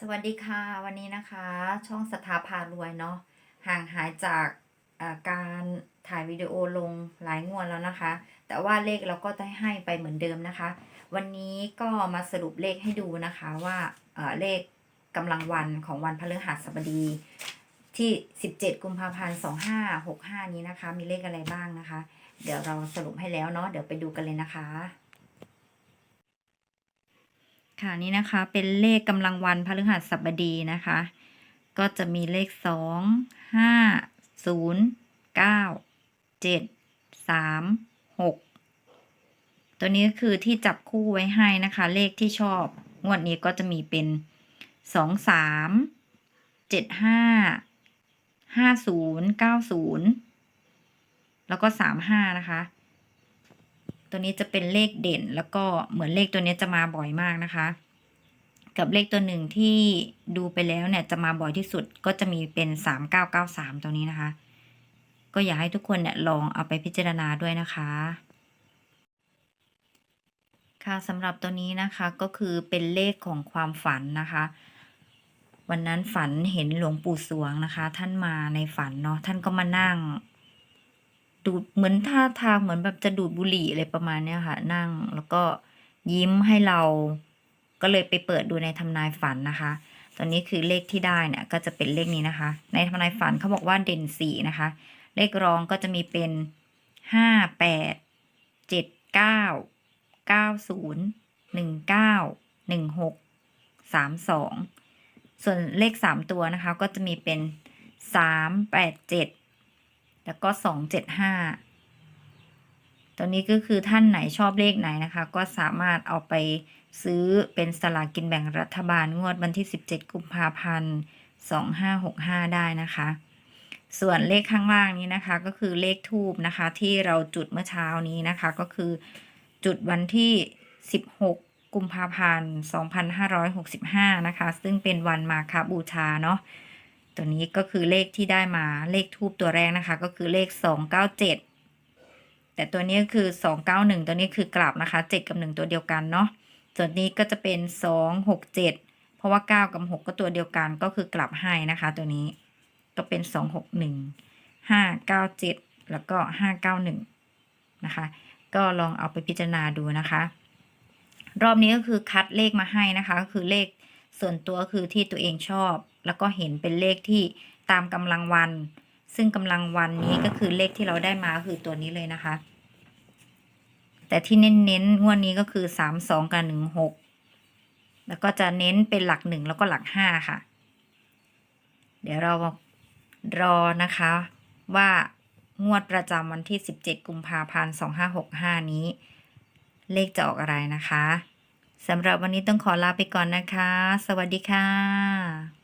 สวัสดีค่ะ วันนี้นะคะ ช่องสถาพารวยเนาะห่างหายจากอ่าการถ่ายวิดีโอลงหลายงวดแล้วนะคะ แต่ว่าเลขเราก็ได้ให้ไปเหมือนเดิมนะคะ วันนี้ก็มาสรุปเลขให้ดูนะคะว่าเอ่อเลขกำลังวันของวันพฤหัสบดีที่ 17 กุมภาพันธ์ 2565 นี้นะคะ มีเลขอะไรบ้างนะคะ เดี๋ยวเราสรุปให้แล้วเนาะเดี๋ยวไปดูกันเลยนะคะ ค่ะนี่นะคะเป็นเลขกำลังวันพฤหัสบดีนะคะ ก็จะมีเลขสองห้าศูนย์เก้าเจ็ดสามหกตัวนี้ก็คือที่จับคู่ไว้ให้นะคะ เลขที่ชอบงวดนี้ก็จะมีเป็นสองสามเจ็ดห้าห้าศูนย์เก้าศูนย์แล้วก็สามห้านะคะ ตัวนี้จะเป็นเลขเด่นแล้วก็เหมือนเลขตัวนี้จะมาบ่อยมากนะคะ กับเลขตัวหนึ่งที่ดูไปแล้วเนี่ยจะมาบ่อยที่สุดก็จะมีเป็นสามเก้าเก้าสามตัวนี้นะคะ ก็อยากให้ทุกคนเนี่ยลองเอาไปพิจารณาด้วยนะคะ ค่ะสำหรับตัวนี้นะคะก็คือเป็นเลขของความฝันนะคะวันนั้นฝันเห็นหลวงปู่สวงนะคะ ท่านมาในฝันเนาะท่านก็มานั่ง ดูดเหมือนท่าทางเหมือนแบบจะดูดบุหรี่อะไรประมาณเนี้ยค่ะ นั่งแล้วก็ยิ้มให้เรา ก็เลยไปเปิดดูในทำนายฝันนะคะ ตอนนี้คือเลขที่ได้เนี่ยก็จะเป็นเลขนี้นะคะ ในทำนายฝันเขาบอกว่าเด่นสี่นะคะ เลขรองก็จะมีเป็นห้าแปดเจ็ดเก้าเก้าศูนย์หนึ่งเก้าหนึ่งหกสามสองส่วนเลขสามตัวนะคะ ก็จะมีเป็นสามแปดเจ็ด แล้วก็สองเจ็ดห้าตัวนี้ก็คือท่านไหนชอบเลขไหนนะคะ ก็สามารถเอาไปซื้อเป็นสลากกินแบ่งรัฐบาลงวดวันที่ 17 กุมภาพันธ์ 2565 ได้นะคะ ส่วนเลขข้างล่างนี้นะคะ ก็คือเลขทูบนะคะ ที่เราจุดเมื่อเช้านี้นะคะ ก็คือจุดวันที่ 16 กุมภาพันธ์ 2565 นะคะ ซึ่งเป็นวันมาคบูชาเนาะ ตัวนี้ก็คือเลขที่ได้มาเลขทูบตัวแรกนะคะ ก็คือเลข 297 แต่ตัวนี้ก็คือ 291 ตัวนี้คือกลับนะคะ 7 กับ 1 ตัวเดียวกันเนาะส่วนนี้ก็จะเป็น 267 เพราะว่า 9 กับ 6 ก็ตัวเดียวกันก็คือกลับให้นะคะ ตัวนี้ก็เป็น 261 597 แล้วก็ 591 นะคะ ก็ลองเอาไปพิจารณาดูนะคะ รอบนี้ก็คือคัดเลขมาให้นะคะก็คือเลขส่วนตัวคือที่ตัวเองชอบ แล้วก็เห็นเป็นเลขที่ตามกำลังวัน ซึ่งกำลังวันนี้ก็คือเลขที่เราได้มาก็คือตัวนี้เลยนะคะ แต่ที่เน้นๆงวดนี้ก็คือสามสองกับหนึ่งหกแล้วก็จะเน้นเป็นหลักหนึ่งแล้วก็หลักห้าค่ะ เดี๋ยวเรารอนะคะ ว่างวดประจำวันที่ 17 กุมภาพันธ์ 2565 นี้ เลขจะออกอะไรนะคะสำหรับวันนี้ต้องขอลาไปก่อนนะคะ สวัสดีค่ะ